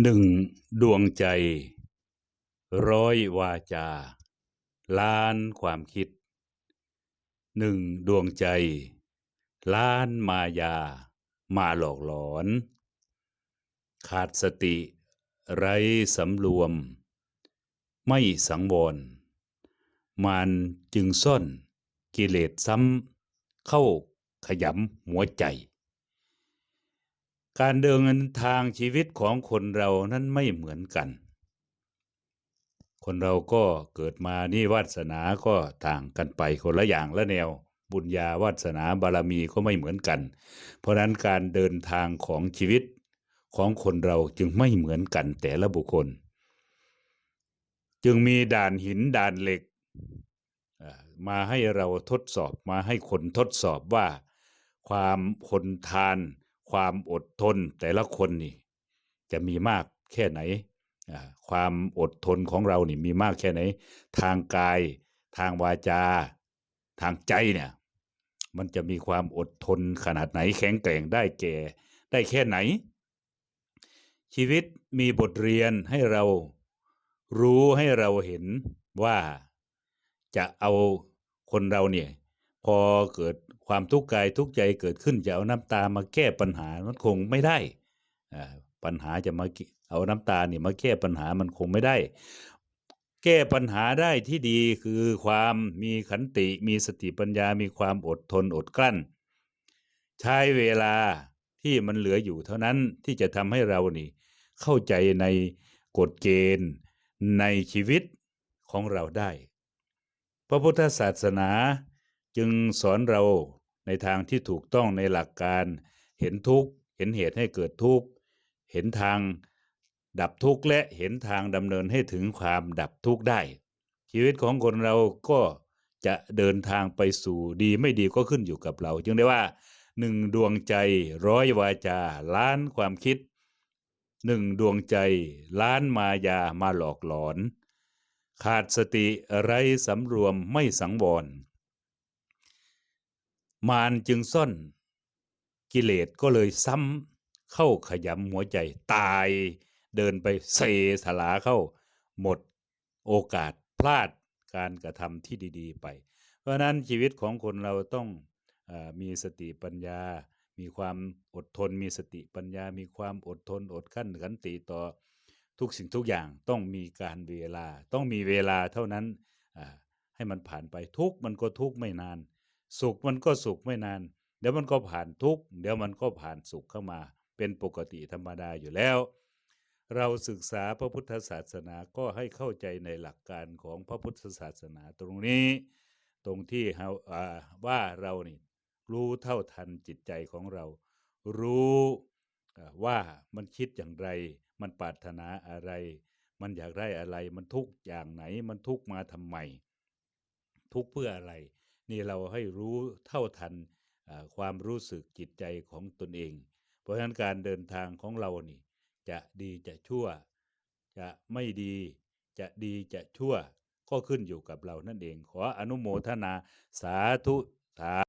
หนึ่งดวงใจ ร้อยวาจา ล้านความคิดหนึ่งดวงใจ ล้านมายา มาหลอกหลอน ขาดสติ ไร้สำรวม ไม่สังวร มันจึงซ่อนกิเลสซ้ำเข้าขยำหัวใจ การเดินทางชีวิตของคนเรานั้นไม่เหมือนกัน คนเราก็เกิดมานี่วาสนาก็ต่างกันไปคนละอย่างละแนว บุญญาวาสนาบารมีก็ไม่เหมือนกัน เพราะนั้นการเดินทางของชีวิตของคนเราจึงไม่เหมือนกันแต่ละบุคคล จึงมีด่านหินด่านเหล็ก มาให้เราทดสอบมาให้คนทดสอบว่า ความคนทาน ความอดทนแต่ละคนนี่จะมีมากแค่ไหน ความอดทนของเรานี่มีมากแค่ไหน ทางกาย ทางวาจา ทางใจเนี่ย มันจะมีความอดทนขนาดไหน แข็งแกร่งได้แก่ได้แค่ไหน ชีวิตมีบทเรียนให้เรารู้ให้เราเห็นว่าจะเอาคนเราเนี่ย พอเกิดความทุกข์กายทุกข์ใจเกิดขึ้นจะเอาน้ำตามาแก้ปัญหามันคงไม่ได้ปัญหาจะมาเอาน้ำตาเนี่ยมาแก้ปัญหามันคงไม่ได้ แก้ปัญหาได้ที่ดีคือความมีขันติมีสติปัญญามีความอดทนอดกลั้น ใช้เวลาที่มันเหลืออยู่เท่านั้นที่จะทำให้เรานี่ เข้าใจในกฎเกณฑ์ในชีวิตของเราได้ พระพุทธศาสนา จึงสอนเราในทางที่ถูกต้องในหลักการ เห็นทุกข์ เห็นเหตุให้เกิดทุกข์ เห็นทางดับทุกข์และเห็นทางดำเนินให้ถึงความดับทุกข์ได้ ชีวิตของคนเราก็จะเดินทางไปสู่ดีไม่ดีก็ขึ้นอยู่กับเรา จึงได้ว่าหนึ่งดวงใจร้อยวาจาล้านความคิดหนึ่งดวงใจล้านมายามาหลอกหลอน ขาดสติไร้สำรวมไม่สังวร มารจึงซ่อน กิเลสก็เลยซ้ำเข้าขยำหัวใจตายเดินไปเซสลาเข้า หมดโอกาสพลาดการกระทำที่ดีๆไป เพราะนั้นชีวิตของคนเราต้องอมีสติปัญญา มีความอดทน มีสติปัญญา มีความอดทนอดขั้นขันติต่อทุกสิ่งทุกอย่างต้องมีการเวลา ต้องมีเวลาเท่านั้นให้มันผ่านไปทุกมันก็ทุกไม่นาน สุขมันก็สุขไม่นาน เดี๋ยวมันก็ผ่านทุกข์เดี๋ยวมันก็ผ่านสุขเข้ามา เป็นปกติธรรมดาอยู่แล้ว เราศึกษาพระพุทธศาสนาก็ให้เข้าใจในหลักการของพระพุทธศาสนาตรงนี้ ตรงที่ว่าเรานี่รู้เท่าทันจิตใจของเรา รู้ว่ามันคิดอย่างไร มันปรารถนาอะไร มันอยากได้อะไร มันทุกข์อย่างไหน มันทุกข์มาทำไม ทุกข์เพื่ออะไร นี่เราให้รู้เท่าทันความรู้สึกจิตใจของตนเอง เพราะฉะนั้นการเดินทางของเรานี่ จะดีจะชั่ว จะไม่ดีจะดีจะชั่วก็ขึ้นอยู่กับเรานั่นเอง ขออนุโมทนาสาธุสา